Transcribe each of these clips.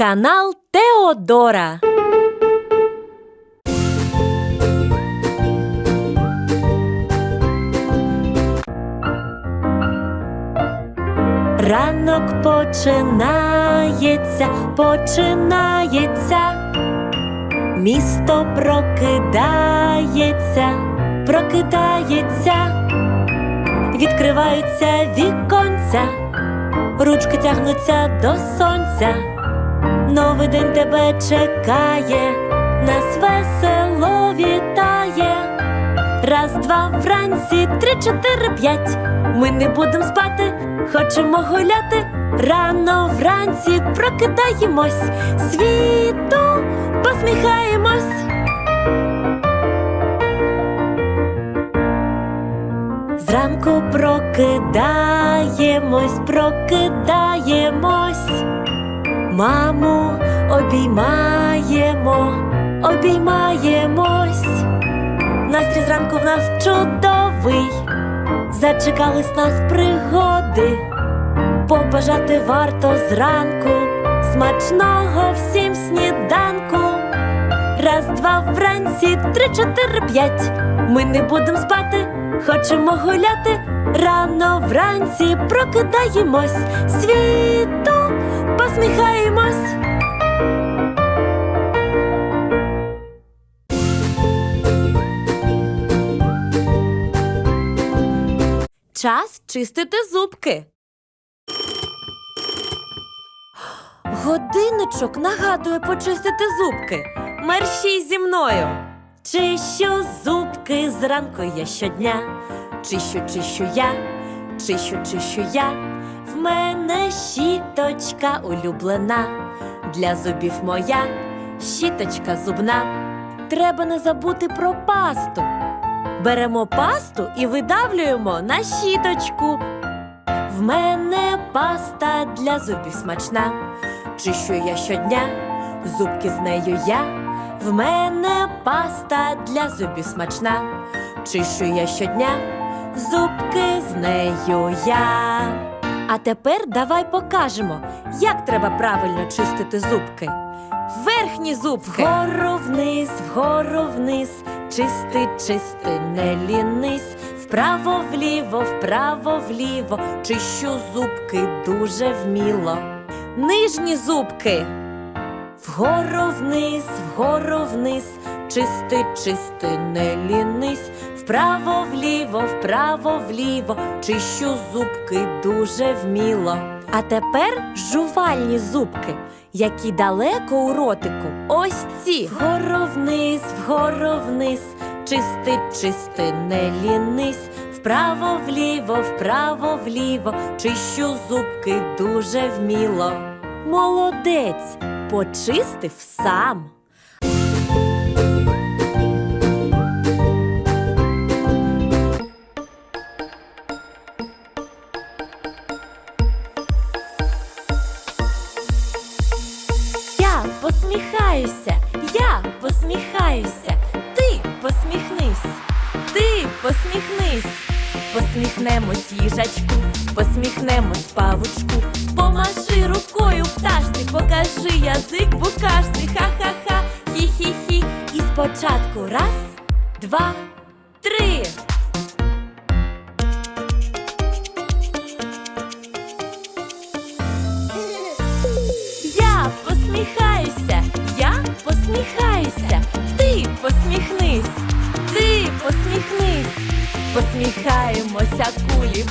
Канал Теодора. Ранок починається, починається. Місто прокидається, прокидається, відкриваються віконця, ручки тягнуться до сонця. Новий день тебе чекає, нас весело вітає. Раз, два, вранці, три, чотири, п'ять. Ми не будемо спати, хочемо гуляти. Рано вранці прокидаємось, світу посміхаємось. Зранку прокидаємось, прокидаємось. Маму обіймаємо, обіймаємось. Настрій зранку в нас чудовий. Зачекались нас пригоди. Побажати варто зранку. Смачного всім сніданку. Раз, два, вранці, три, чотири, п'ять. Ми не будемо спати, хочемо гуляти. Рано вранці прокидаємось, світу посміхаємось. Час чистити зубки. Годинничок нагадує почистити зубки. Мерщій зі мною. Чищу зубки зранку я щодня. Чищу, чищу я, чищу, чищу я. Мене щіточка улюблена. Для зубів моя щіточка зубна. Треба не забути про пасту. Беремо пасту і видавлюємо на щіточку. В мене паста для зубів смачна. Чищу я щодня, зубки з нею я. В мене паста для зубів смачна. Чищу я щодня, зубки з нею я. А тепер давай покажемо, як треба правильно чистити зубки. Верхні зубки. Вгору вниз, вгору вниз, чисти, чисти, не лінись. Вправо вліво, вправо вліво, чищу зубки дуже вміло. Нижні зубки. Вгору вниз, вгору вниз, чисти, чисти, не лінись. Вправо вліво, вправо вліво, чищу зубки дуже вміло. А тепер жувальні зубки, які далеко у ротику. Ось ці. Вгору вниз, вгору вниз, чисти, чисти, не лінись. Вправо вліво, вправо вліво, чищу зубки дуже вміло. Молодець, почистив сам. Посміхаюся, ти посміхнись, ти посміхнись, посміхнемось їжачку, посміхнемось павучку, помаши рукою пташці, покажи язик букашці, ха-ха-ха, хі-хі-хі. І спочатку раз, два, три. Я посміхаюся, я посміхаюся, посміхаємося кулі,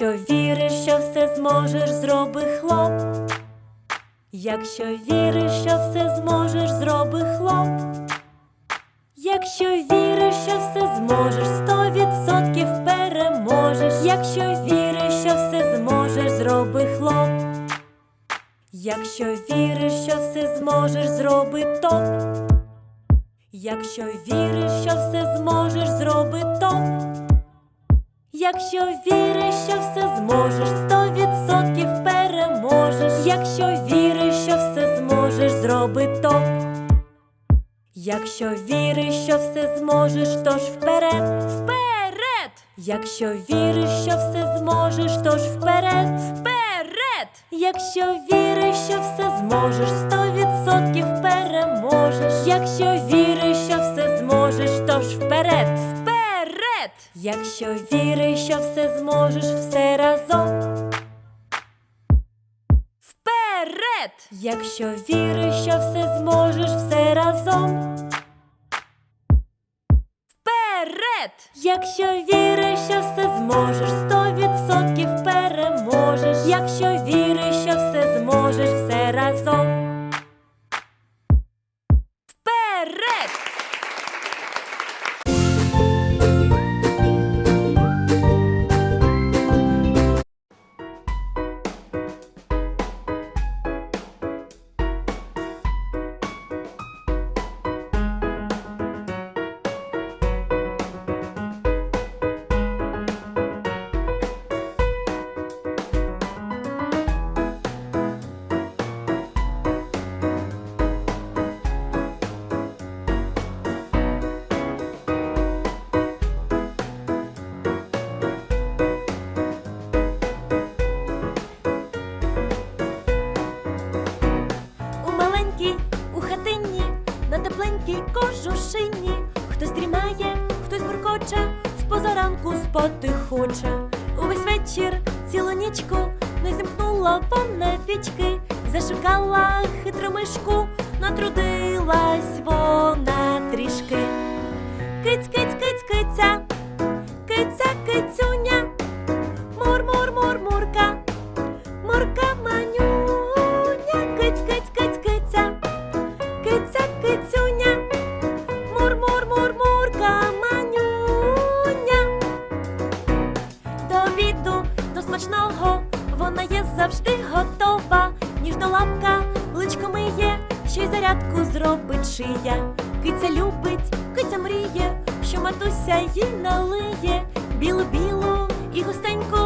Якщо віриш, що все зможеш, зроби хлоп. Якщо віриш, що все зможеш, зроби хлоп. Якщо віриш, що все зможеш, сто відсотків переможеш. Якщо віриш, що все зможеш, зроби хлоп. Якщо віриш, що все зможеш, зроби топ. Якщо віриш, що все зможеш, зроби топ. Зможеш, сто відсотків переможеш. Якщо віриш, що все зможеш, зроби топ. Якщо віриш, що все зможеш, тож вперед, вперед! Якщо віриш, що все зможеш, тож вперед, вперед! Якщо віриш, що все зможеш, сто відсотків переможеш. Якщо віриш, що все зможеш, тож вперед, вперед! Якщо віриш, що все зможеш, все разом. Вперед! Якщо віриш, що все зможеш, все разом. Вперед! Якщо віриш, що все зможеш, сто відсотків переможеш. Якщо віриш, що все зможеш, все разом. Спати хоче. Увесь вечір, цілу нічку, не зімкнула вона вічки, зашукала хитру мишку, натрудилась вона трішки. Киць, киць, киць, киця, киця, кицюня, завжди готова. Ніжна лапка, личко миє, ще й зарядку зробить шия. Киця любить, киця мріє, що матуся їй налиє білу-білу і густеньку,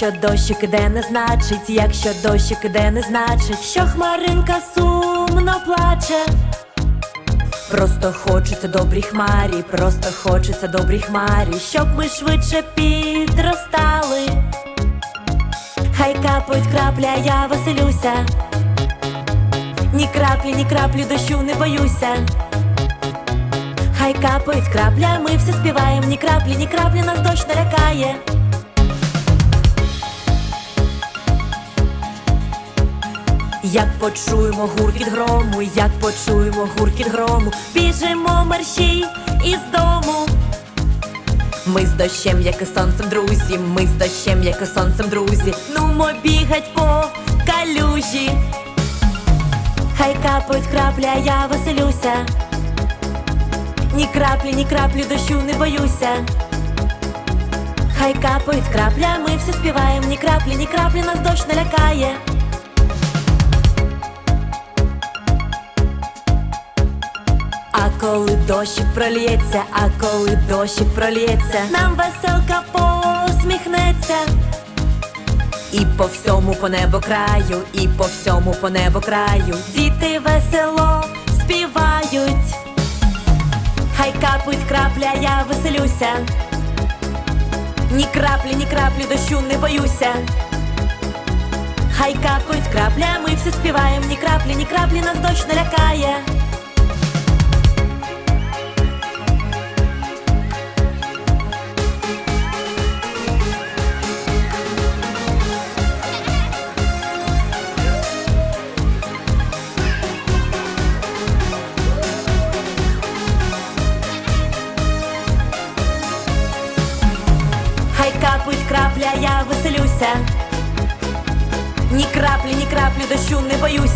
Якщо дощик іде, не значить, якщо дощик іде, не значить, що хмаринка сумно плаче. Просто хочеться добрій хмарі, просто хочеться добрій хмарі, щоб ми швидше підростали. Хай капають крапля, я веселюся. Ні краплі, ні краплі дощу не боюся. Хай капають крапля, ми всі співаємо, ні краплі, ні краплі нас дощ не лякає. Як почуємо гуркіт грому, як почуємо гуркіт грому, біжимо мерщій із дому. Ми з дощем, як і сонцем, друзі, ми з дощем, як і сонцем, друзі, нумо бігать по калюжі. Хай капають крапля, я веселюся. Ні краплі, ні краплі дощу не боюся. Хай капають крапля, ми всі співаємо, ні краплі, ні краплі нас дощ не лякає. Коли дощик пролється, а коли дощик пролється, нам веселка посміхнеться. І по всьому по небо краю, і по всьому по небо краю, діти весело співають. Хай капуть крапля, я веселюся. Ні краплі, ні краплі дощу не боюся. Хай капають крапля, ми всі співаємо, ні краплі, ні краплі нас дощ не лякає.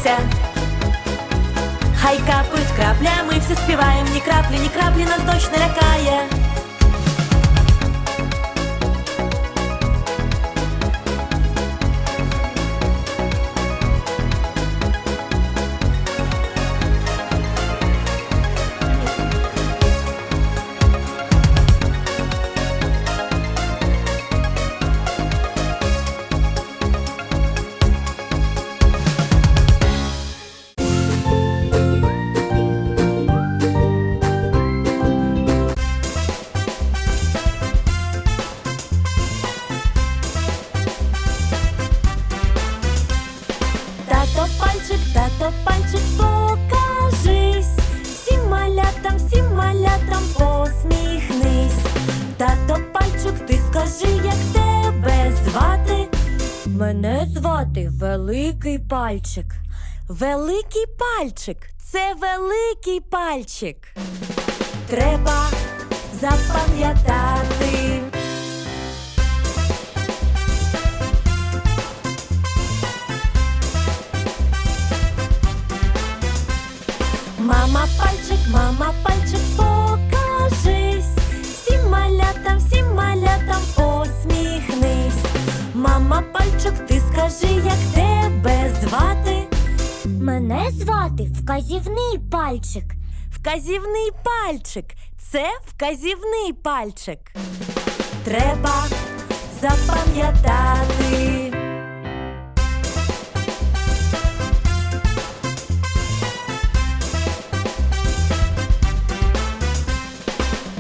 Боюся. Хай крапля, мы всі співаємо, ні краплі, ні краплі нас дощ не. Великий пальчик це великий пальчик. Треба запам'ятати. Мама пальчик, мама пальчик, покажись. Всім малятам, всім малятам посміхнись. Мама пальчик, ти скажи, як тебе звати? Мене звати вказівний пальчик. Вказівний пальчик. Це вказівний пальчик. Треба запам'ятати.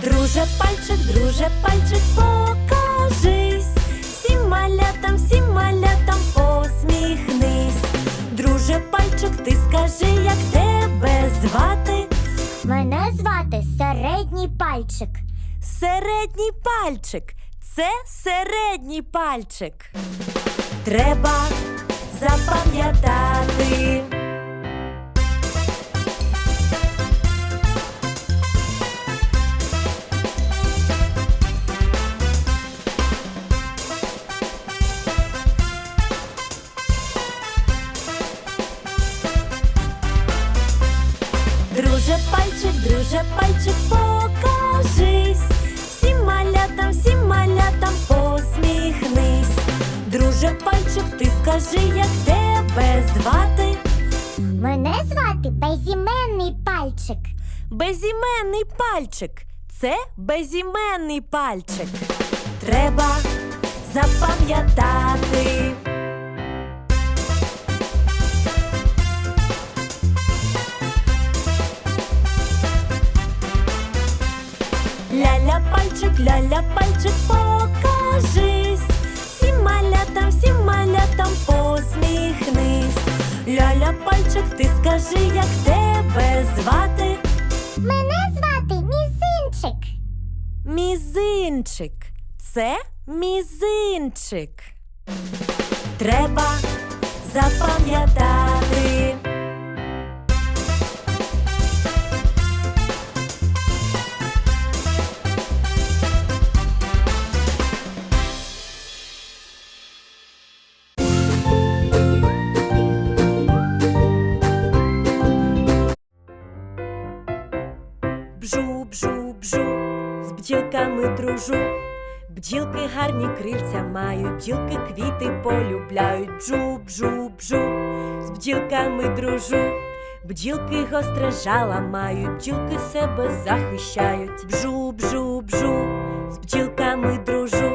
Друже пальчик, друже пальчик, покажись. Всім малятам, всім як тебе звати? Мене звати середній пальчик. Середній пальчик. Це середній пальчик. Треба запам'ятати. Пальчик, пальчик, покажись. Всім малятам, всім малятам посміхнись. Друже пальчик, ти скажи, як тебе звати? Мене звати безіменний пальчик. Безіменний пальчик. Це безіменний пальчик. Треба запам'ятати. Ляля пальчик, ляля пальчик, покажись. Всім малятам, всім малятам посміхнись. Ляля пальчик, ти скажи, як тебе звати? Мене звати Мізинчик. Мізинчик. Це мізинчик. Треба запам'ятати. Бджілками дружу. Бджілки гарні крильця мають, бджілки квіти полюбляють. Бжу, бжу, бжу, з бджілками дружу. Бджілки гостре жала мають, бджілки себе захищають. Бжу, бжу, з бджілками дружу.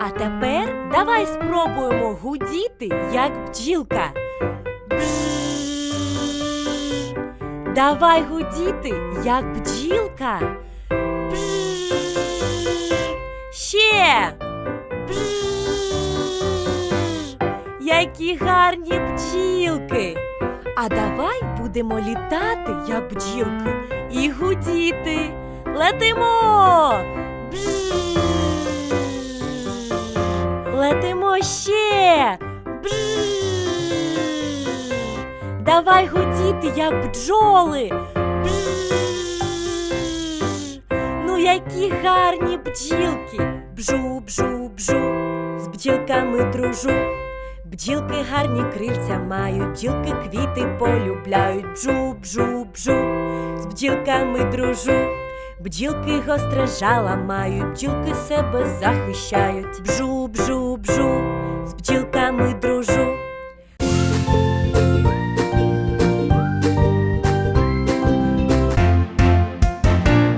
А тепер давай спробуємо гудіти, як бджілка. Давай гудіти, як бджілка. Ще. Які гарні бджілки. А давай будемо літати, як бджілки, і гудіти. Летимо. Летимо ще. Бжж. Давай гудіти, як бджоли. Ну, які гарні бджілки. Бжу, бжу, бжу, з бджілками дружу. Бджілки гарні крильця мають, бджілки квіти полюбляють. Бжу, бжу, бжу, з бджілками дружу. Бджілки гостре жала мають, бджілки себе захищають. Бжу, бжу, бжу, з бджілками дружу.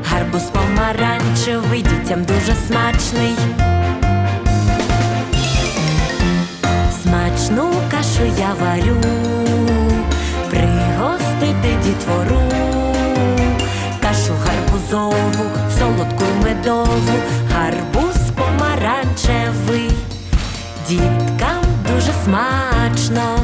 Гарбуз помаранчевий, дітям дуже смачний. Смачну кашу я варю, пригостити дітвору, кашу гарбузову, солодку медову, гарбуз помаранчевий, діткам дуже смачно.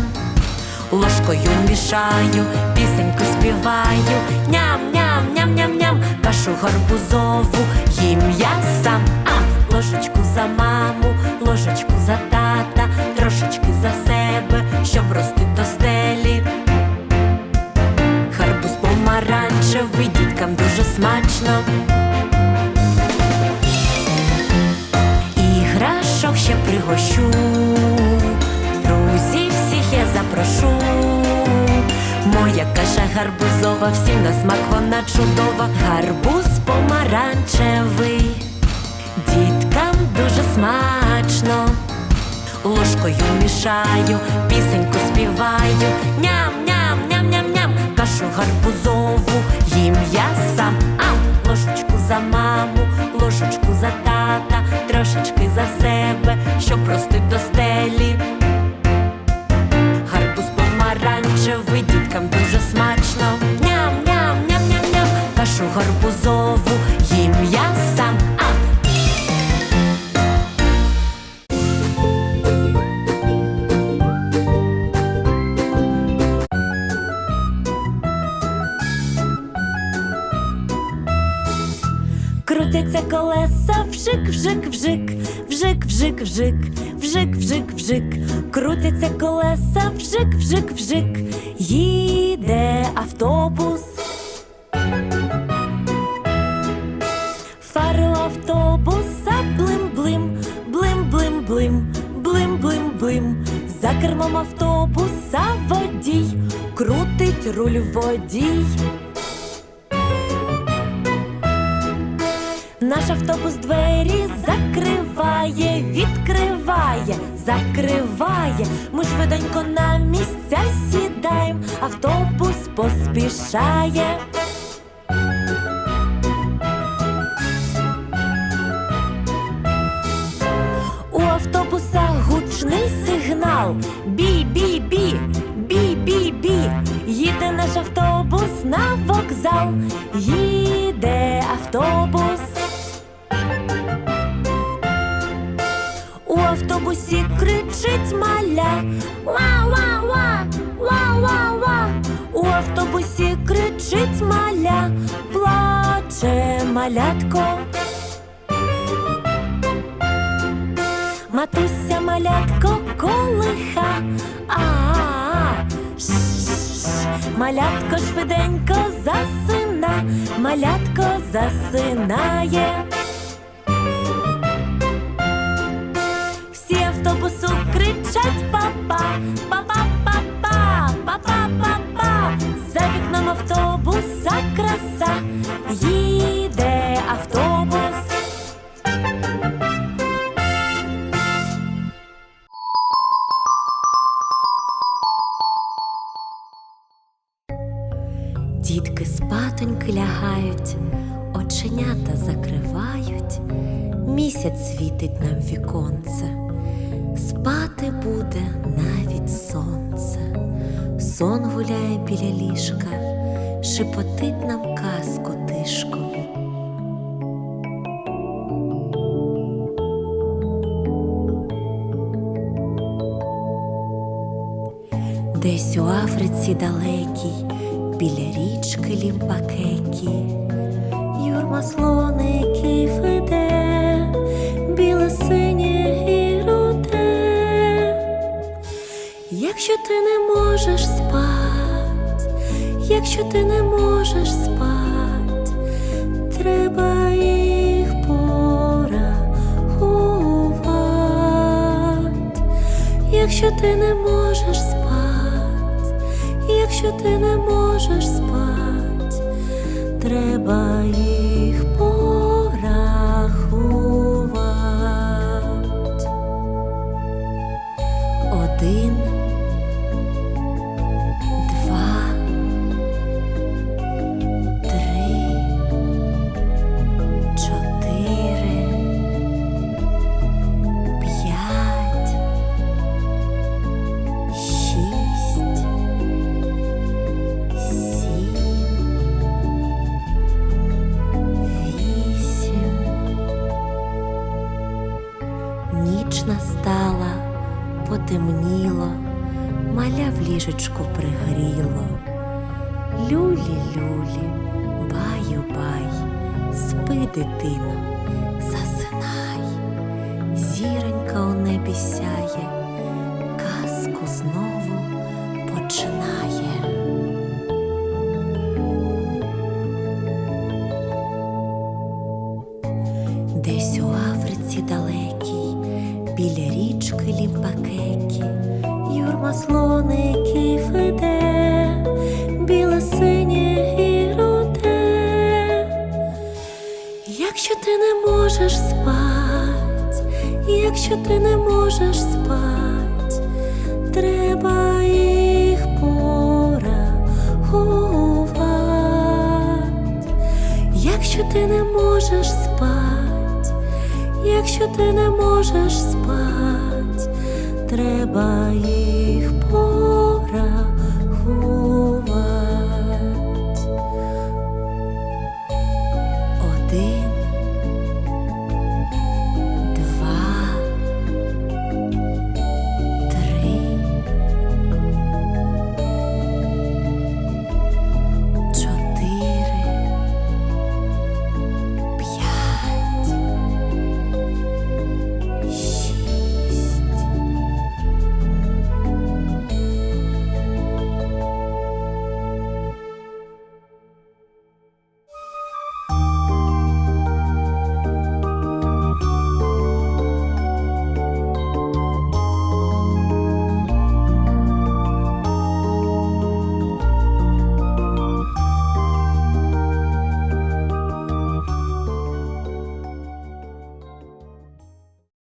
Ложкою мішаю, пісеньку співаю, ням-ням, ням-ням-ням, кашу гарбузову, їм я сам, а ложечку за маму, ложечку за тата, трошечки за себе, щоб рости до стелі. Гарбуз помаранчевий, діткам дуже смачно. Іграшок ще пригощу, друзів всіх я запрошу. Моя каша гарбузова, всім на смак вона чудова. Гарбуз помаранчевий, діткам дуже смачно. Ложкою мішаю, пісеньку співаю, ням-ням, ням-ням-ням, кашу гарбузову, їм я сам, а ложечку за маму, ложечку за тата, трошечки за себе, щоб рости до стелі. Помаранчевий, діткам дуже смачно. Ням-ням, ням-ням-ням, кашу гарбузову, їм я сам, Крутяться колеса, вжик, вжик, вжик, вжик, вжик, вжик, вжик, вжик, вжик, крутяться колеса, вжик, вжик, вжик, їде автобус. Фари автобуса блим-блим, блим-блим-блим, блим-блим-блим. За кермом автобуса водій, крутить руль водій. Наш автобус двері закриває, закриває. Ми швиденько на місця сідаємо, автобус поспішає. У автобуса гучний сигнал. Бі-бі-бі, бі-бі-бі. Їде наш автобус на вокзал. Їде автобус. У автобусі кричить маля. Ва-ва-ва, ва автобусі кричить маля, плаче малятко. Матуся малятко колиха, а малятко швиденько засина, малятко засинає. Автобусу кричать папа, папа, папа, папа, папа. За вікном автобуса краса, їде автобус. Дітки спатоньки лягають, оченята закривають, місяць світить нам віконце, біля ліжка, шепотить нам казку тишком. Десь у Африці далекій, біля річки Лімпакекі, юрма слоників іде, біле синє і руде. Якщо ти не можеш спать, якщо ти не можеш спать, треба їх порахувати. Якщо ти не можеш спать, якщо ти не можеш спать, треба їх річки Лімпакекі, юрма слоників іде, біле синє і руде. Якщо ти не можеш спать, якщо ти не можеш спать, треба їх порахувати. Якщо ти не можеш спать, якщо ти не можеш спать, треба їх порахувати. Один,